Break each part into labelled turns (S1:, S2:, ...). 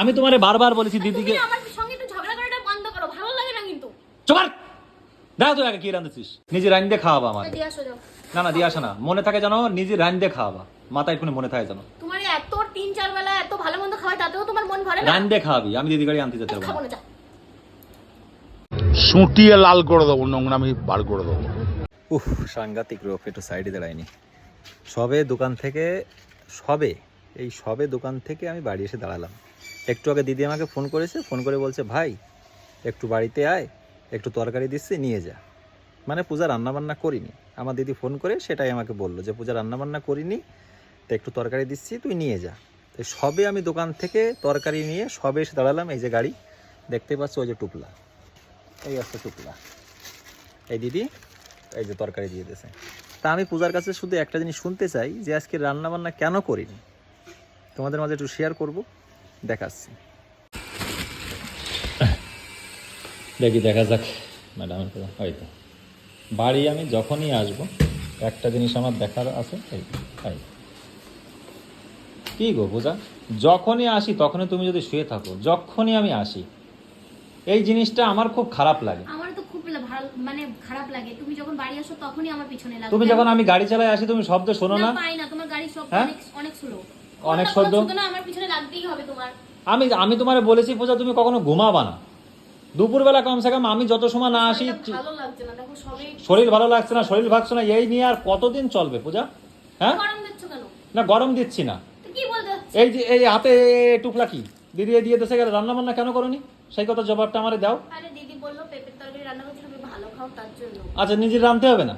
S1: আমি তোমারে বারবার বলেছি দিদিকে
S2: আমার সঙ্গে একটু ঝগড়া করাটা বন্ধ করো ভালো লাগে না কিন্তু।
S1: চোবার দেখা তো আগে কি রাঁধেছিস। নিজে দিয়ে খাওয়াবা আমার
S2: যাও।
S1: না না দিয়ে আসে না। মনে থাকে জানো নিজে দিয়ে খাওয়াবা। মাথায় কোনো মনে থাকে জানো
S2: তোমার এত তিন চার বেলা এত ভালো মন্দ খাওয়াই তাতেও তোমার মন ভরে না?
S1: দিয়ে খাওয়াবি। আমি দিদি গাড়ি আনতে যেতে পারব না।
S2: না
S3: সুটিয়ে লাল করে দেবো নোংরামি বার করে দেবো।
S1: উফ সাংঘাতিক রোগ একটু সাইডে দাঁড়ায়নি। সবে দোকান থেকে সবে এই সবে দোকান থেকে আমি বাড়ি এসে দাঁড়ালাম। একটু আগে দিদি আমাকে ফোন করেছে, ফোন করে বলছে, ভাই, একটু বাড়িতে আয়, একটু তরকারি দিচ্ছি, নিয়ে যা। মানে পূজা রান্নাবান্না করিনি। আমার দিদি ফোন করে সেটাই আমাকে বলল যে, পূজা রান্নাবান্না করিনি, তো একটু তরকারি দিচ্ছি, তুই নিয়ে যা। তো সবে আমি দোকান থেকে তরকারি নিয়ে সবে এসে দাঁড়ালাম, এই যে গাড়ি, দেখতে পাচ্ছ ওই যে টুপলা। এই আছে টুপলা। এই দিদি, এই যে তরকারি দিয়ে দিয়েছে। তা আমি পূজার কাছে শুধু একটা জিনিস শুনতে চাই, যে আজকে রান্নাবান্না কেন করিনি? তোমাদের মাঝে একটু শেয়ার করব। দেখাচ্ছি। দেখি দেখা যাক ম্যাডামের কথা হয়তো বাড়ি আমি যখনই আসব একটা জিনিস আমার দেখার আছে। কি গো পূজা? যখনই আসি তখনই তুমি যদি শুয়ে থাকো যখনই আমি আসি এই জিনিসটা আমার খুব খারাপ লাগে।
S2: আমার তো খুব ভালো মানে খারাপ লাগে। তুমি যখন বাড়ি আসো তখনই আমার পিছনে লাগে
S1: তুমি যখন আমি গাড়ি চালাই আসি তুমি শব্দ শোনো না
S2: পাই না তোমার গাড়ি সব
S1: হ্যাঁ?
S2: অনেক অনেক স্লো
S1: অনেক শব্দ?
S2: আমার পিছনে লাগতেই হবে তোমার।
S1: আমি আমি তোমারে বলেছি পূজা তুমি কখনো ঘুমাবা না। দুপুরবেলা কমসে কম আমি যত সময় না আসি শরীর ভালো লাগছে না শরীর ভাগছে না এই নিয়ে আর কতদিন চলবে পূজা? হ্যাঁ? না গরম দিচ্ছি না? এই যে এই হাতে টুকলা কি? দিদি দিয়ে দেশে গেলে রান্না বান্না কেন করনি? সেই কথা জবাবটা আমারে দাও। আচ্ছা নিজের রাঁধতে হবে না?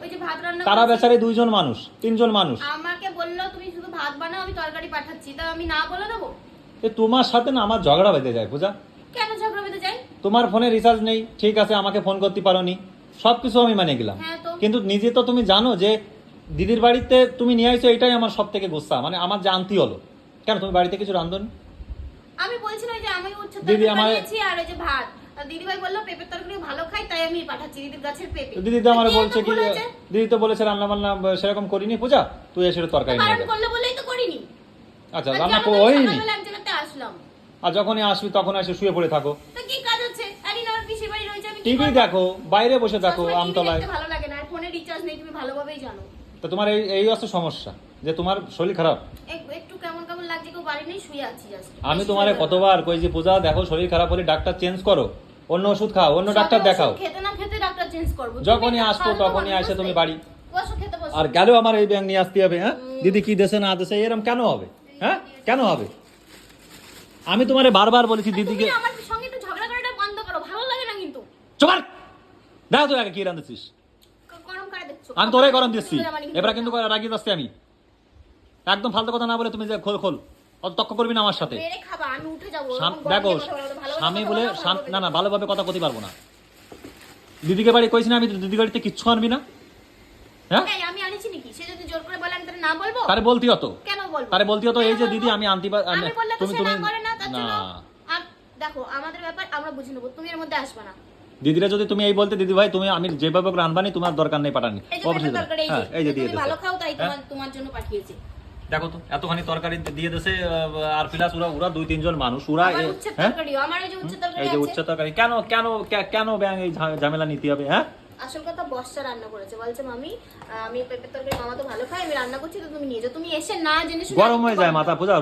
S1: তারা বেচারে দুইজন মানুষ তিনজন মানুষ
S2: আমাকে বলল তুমি শুধু ভাত বানাও আমি তরকারি পাঠাচ্ছি। তা আমি না বলে দেবো?
S1: এ তোমার সাথে না আমার ঝগড়া বেঁধে যায় পূজা।
S2: কেন ঝগড়া বেঁধে যাই
S1: তোমার ফোনে রিচার্জ নেই ঠিক আছে আমাকে ফোন করতে পারোনি। সব কিছু আমি মানে গেলাম।
S2: হ্যাঁ তো।
S1: কিন্তু নিজে তো তুমি জানো যে দিদির বাড়িতে তুমি নিয়ে আইছো এটাই আমার সব থেকে গুসা মানে আমার জানতি হলো। কেন তুমি বাড়িতে কিছু রান্ধনি
S2: আমি বলছিলাম যে আমি উচ্চ
S1: দিদি, আমার-
S2: বানিয়েছি আর ওই যে ভাত। দিদিভাই বলল পেঁপের তরকারি ভালো খাই তাই আমি পাঠাচ্ছি দিদির গাছের পেঁপে।
S1: দিদি তো আমার বলছে কি দিদি তো বলেছে রান্না বান্না সেরকম করিনি পূজা তুই এসে তরকারি নিয়ে যা।
S2: করলে বলেই তো করিনি।
S1: আচ্ছা রান্না
S2: আসলাম।
S1: আর যখনই আসবি তখন এসে শুয়ে পড়ে থাকো।
S2: তো কি কাজ হচ্ছে? আরে না আমার বাড়ি রয়েছে আমি
S1: টিভি দেখো বাইরে বসে দেখো আমতলায়।
S2: দেখতে ভালো লাগে না ফোনে রিচার্জ নেই তুমি ভালোভাবেই জানো।
S1: তো তোমার এই এই সমস্যা যে তোমার শরীর খারাপ?
S2: একটু কেমন কেমন লাগছে কেউ বাড়ি নেই শুয়ে আছি
S1: আমি তোমারে কতবার কই যে পূজা দেখো শরীর খারাপ হলে ডাক্তার চেঞ্জ করো। অন্য ওষুধ খাও অন্য ডাক্তার দেখাও।
S2: খেতে না খেতে ডাক্তার চেঞ্জ করব।
S1: যখনই আসতো তখনই আসে তুমি বাড়ি। আর গেলেও আমার এই ব্যাংক নিয়ে আসতে হবে হ্যাঁ? দিদি কি দেশে না দেশে এরকম কেন হবে? হ্যাঁ? কেন হবে? আমি তোমারে বারবার বলেছি দিদিকে
S2: আমার সঙ্গে একটু ঝগড়া করাটা বন্ধ করো ভালো লাগে না কিন্তু।
S1: চোবার দেখা তো আগে কি রাঁধেছিস। আমি তোরাই গরম দিচ্ছি। এবার কিন্তু রাগিয়ে যাচ্ছি আমি। একদম ফালতু কথা না বলে তুমি যে খোল খোল। অত তক্ক করবি না আমার সাথে? দেখো স্বামী বলে না না ভালোভাবে কথা করতে পারব না। দিদিকে বাড়ি কইছি না আমি দিদি বাড়িতে কিচ্ছু আনবি না। হ্যাঁ?
S2: আমি আনিছি নাকি? সে যদি জোর করে বলে আমি তাহলে না বলব?
S1: তারে বলতি অত।
S2: কেন বলব?
S1: তারে বলতি হতো এই যে দিদি আমি আনতে তুমি তুমি
S2: না করে না তার জন্য
S1: না
S2: আম- দেখো আমাদের ব্যাপার আমরা বুঝে নেব তুমি এর মধ্যে আসবে না।
S1: দিদিরা যদি তুমি এই বলতে দিদি ভাই তুমি আমি যেভাবে রানবানি তোমার দরকার নেই পাঠানি।
S2: এই যে
S1: হ্যাঁ, দিয়ে
S2: ভালো খাও তাই
S1: হ্যাঁ?
S2: তোমার তোমার জন্য পাঠিয়েছি।
S1: দেখো তো এতখানি তরকারি দিয়ে দেছে আর প্লাস ওরা ওরা দুই তিনজন মানুষ ওরা হ্যাঁ?
S2: এই যে
S1: উচ্চ তরকারি কেন কেন কেন ব্যাং এই ঝামেলা নিতে হবে হ্যাঁ?
S2: আসল কথা বর্ষা রান্না করেছে। বলছে মামি আমি পেঁপের তরকারি মামা তো ভালো খায় আমি রান্না করছি তো তুমি নিয়ে যাও। তুমি এসে না জেনে শুনে
S1: গরম হয়ে যায় মাথা পূজা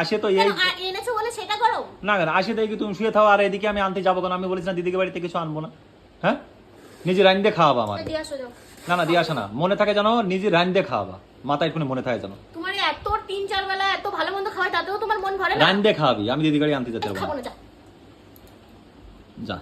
S1: আসে তো এই
S2: এনেছো বলে সেটা গরম?
S1: না কেন আসে দেখি তুমি শুয়ে থাও আর এদিকে আমি আনতে যাব কেন? আমি বলেছি না দিদিকে বাড়িতে কিছু আনব না হ্যাঁ? নিজে রান দিয়ে খাওয়াবা আমার না না দিয়ে আসে না। মনে থাকে জানো নিজে রান দিয়ে খাওয়াবা। মাথায় কোনো মনে থাকে জানো
S2: এত তিন চার বেলা এত ভালো মন্দ খাওয়াই তাতেও তোমার মন ভরে না?
S1: রান খাওয়াবি আমি দিদি গাড়ি আনতে যেতে পারব
S2: খাব না যা।
S1: যা।